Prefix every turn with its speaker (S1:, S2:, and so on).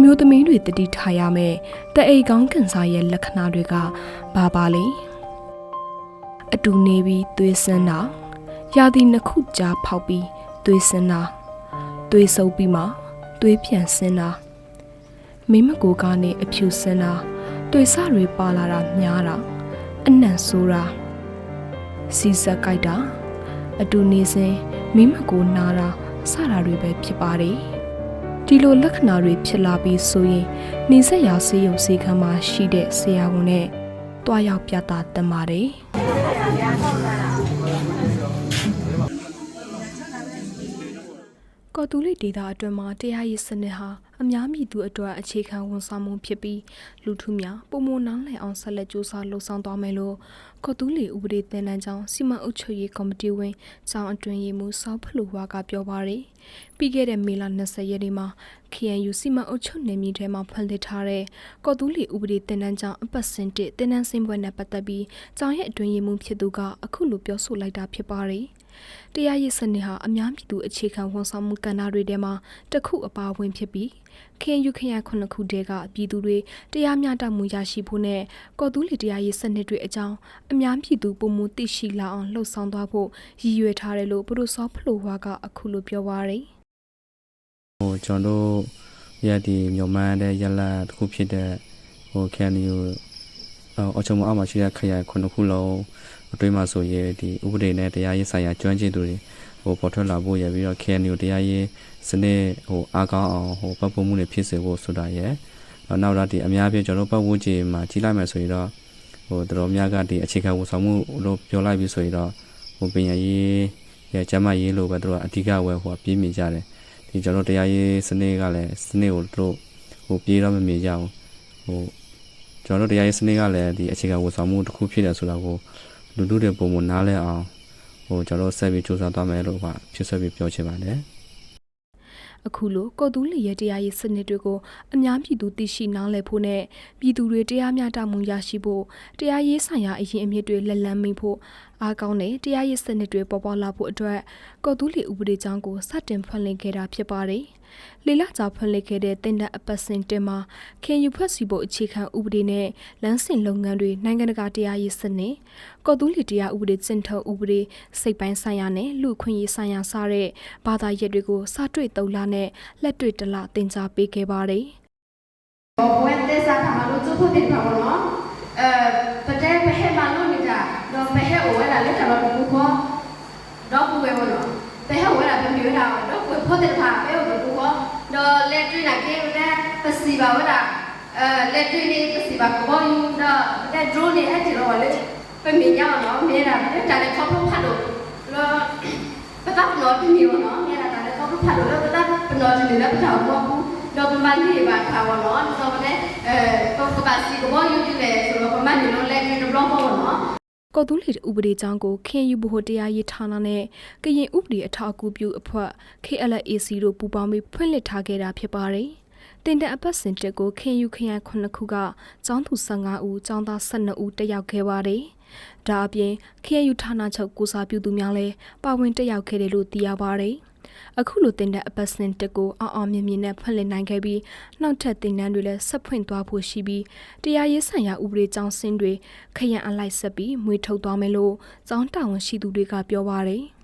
S1: မျိုးသမီးတွေတတိထားရမယ်တအိတ်ကောင်းကန်စားရဲ့လက္ခဏာတွေကဘာပါလဲအတူနေပြီးသွေးစင်းတာရာသီနှစ်ခုကြားဖောက်ပြီးသွေးစင်းတာသွေးဆုပ်ပြီးမှသွေးပြန်စင်းတာမိမကိုကနေအဖြူစင်းတာသွေးစတွေပါလာတာများတာအနံ့ဆိုးတာစီစက်ကြိုက်တာအတူနေစဉ်မိမကိုနာတာစတာတွေပဲဖြစ်ပါတယ် ဒီလိုလက္ခဏာတွေဖြစ်လာပြီးဆိုရင်နေဆက်ရာဆေးရုံဆေးခန်းမှာရှိတဲ့ဆရာဝန်နဲ့တွားရောက်ပြသတတ်ပါတယ် ကော်တူလိဒေတာအတွင်းမှာတရားရေးစနစ်ဟာအများပြည်သူအတွက်အခြေခံဝန်ဆောင်မှုဖြစ်ပြီးလူထုများပုံမနောင်းလည်အောင်ဆက်လက်ကြိုးစားလှုံ့ဆော်သွားမယ်လို့ကော်တူလိဥပဒေသင်တန်းကျောင်းစီမံအုပ်ချုပ်ရေးကော်မတီဝင်ကျောင်းအတွင်းရေးမှူးစောဖလူဝါကပြောပါရယ်ပြီးခဲ့တဲ့မေလ20ရက်နေ့မှာ KNU စီမံအုပ်ချုပ်နယ်မြေထဲမှာဖွင့်လှစ်ထားတဲ့ကော်တူလိဥပဒေသင်တန်းကျောင်းအပတ်စဉ်တစ်သင်တန်းစင်ပွဲနဲ့ပတ်သက်ပြီးကျောင်းရဲ့အတွင်းရေးမှူးဖြစ်သူကအခုလိုပြောဆိုလိုက်တာဖြစ်ပါရယ် တရားရေးစနစ်ဟာအများပြည်သူအခြေခံဝန်ဆောင်မှုကဏ္ဍတွေထဲမှာတစ်ခုအပါအဝင်ဖြစ်ပြီးခင်ယူခရခုနှစ်ခုတည်းကပြည်သူတွေတရားမျှတမှုရရှိဖို့နဲ့ကော်တူးလီတရားရေးစနစ်တွေအကြောင်းအများပြည်သူပုံမှုသိရှိလာအောင်လှုံ့ဆော်သွားဖို့ရည်ရွယ်ထားတယ်လို့ပရိုဆောဖလိုဝါကအခုလိုပြောပါရယ်
S2: ဟိုကျွန်တော်တို့ရဒီမြန်မာတဲ့ရလာတစ်ခုဖြစ်တဲ့ဟိုကန်နီကိုအော်ချုံမအောင်မှာရှိတဲ့ခရိုင်ခုနှစ်ခုလုံး အတွင်းမှာဆိုရင်ဒီဥပဒေနဲ့တရားရေးဆိုင်ရာကျွမ်းကျင်သူတွေဟိုပေါ်ထွက်လာဖို့ရပြီးတော့ KNU တရားရေးစနစ်ဟိုအားကောင်းအောင်ဟိုပတ်ဖို့မှုတွေဖြစ်စေဖို့ဆိုတာရယ်နောက်တော့ဒီအများပြကျွန်တော်ပတ်ဝန်းကျင်မှာကြီးလိုက်မယ်ဆိုရင်တော့ဟိုတော်တော်များကဒီအခြေခံဝန်ဆောင်မှုလို့ပြောလိုက်ပြီးဆိုရင်တော့ဟိုပညာရေးရဲ့ကျန်းမာရေးလို့ပဲတို့ကအဓိကဝယ်ဟိုပြင်းမြင်ကြတယ်ဒီကျွန်တော်တရားရေးစနစ်ကလည်းစနစ်ကိုတို့ဟိုပြေးတော့မမြင်ကြအောင်ဟိုကျွန်တော်တို့တရားရေးစနစ်ကလည်းဒီအခြေခံဝန်ဆောင်မှုတစ်ခုဖြစ်တယ်ဆိုတာကို လူလူတွေပုံမနားလဲအောင်ဟိုကျွန်တော်ဆက်ပြီးစူးစမ်းသွားမယ်လို့ကဖြစ်ဆက်ပြီးပြောချင်ပါတယ်
S1: အခုလိုကော်တူးလီရဲ့တရားရေးစနစ်တွေကိုအများပြည်သူသိရှိနားလည်ဖို့နဲ့ပြည်သူတွေတရားမျှတမှုရရှိဖို့တရားရေးဆိုင်ရာအရင်အမြစ်တွေလက်လန်းမိဖို့အားကောင်းတဲ့တရားရေးစနစ်တွေပေါ်ပေါက်လာဖို့အတွက်ကော်တူးလီဥပဒေကြောင်းကိုစတင်ဖွင့်လှစ်ခဲ့တာဖြစ်ပါတယ်။ လေလကြာဖွင့်လှစ်ခဲ့တဲ့တင်တဲ့အပတ်စဉ်တင်မှာခင်ယူဖွဲ့စည်းဖို့အခြေခံဥပဒေနဲ့လမ်းစဉ်လုပ်ငန်းတွေနိုင်ငံတကာတရားရေးစနစ်ကော်တူးလီတရားဥပဒေကျင့်ထုံးဥပဒေစိတ်ပိုင်းဆိုင်ရာနဲ့လူ့အခွင့်အရေးဆိုင်ရာစတဲ့ဘာသာရပ်တွေကိုစတွေ့သုံးလနဲ့လက်တွေ့တစ်လသင်ကြားပေးခဲ့ပါတယ်။
S3: Puente Santa Malu tu pun tidak tahu no. Eh, pada pehe malu ni dah. Do pehe owe la le kalau buku ko. Do buku ewo no. Pehe owe la pembi dah. Do buku pun tidak tahu. Ewo buku ko. Do letri nak ke udah pesiba wala. Eh, letri ni pesiba ko boyu do. Dah drone ni hati lo wale. Pembi nyawa no. Mera. Dah dah kau pun padu. Lo. Betul no pembi no. Mera dah kau pun padu. Lo betul penuh jadi dah betul ko. တော့ပမန်ဒီပါခါဝနော်တော့လည်းအဲတော့ကပါစီကဘောယူကြည့်လေဆိုတော့ပမန်ဒီလုံးလက်ပြီးတော့ဘလော့ပေါ့နော်
S1: ကော်တူးလီဥပဒေကြောင်းကိုခင်ယူဘဟုတရားရေးဌာနနဲ့ကရင်ဥပဒေအထောက်အကူပြုအဖွဲ့ KLAC တို့ပူးပေါင်းပြီးဖွင့်လှစ်ထားခဲ့တာဖြစ်ပါတယ်။တင်တဲ့အပတ်စဉ်တက်ကိုခင်ယူခရိုင်9ခုကကျောင်းသူ15ဦးကျောင်းသား12ဦးတက်ရောက်ခဲ့ပါတယ်။ဒါအပြင် KNU ဌာနချုပ်ကိုစားပြုသူများလည်းပါဝင်တက်ရောက်ခဲ့တယ်လို့သိရပါတယ်။ အခုလိုတင်တဲ့အပတ်စဉ်တက်ကိုအောင်အောင်မြင်မြင်နဲ့ဖွင့်လှစ်နိုင်ခဲ့ပြီးနောက်ထပ်တင်တန်းတွေလည်းဆက်ဖွင့်သွားဖို့ရှိပြီးတရားရေးဆိုင်ရာဥပဒေကြောင်းစင်းတွေခရံအလိုက်ဆက်ပြီးမွေးထုတ်သွားမယ်လို့ကျောင်းတာဝန်ရှိသူတွေကပြောပါတယ်။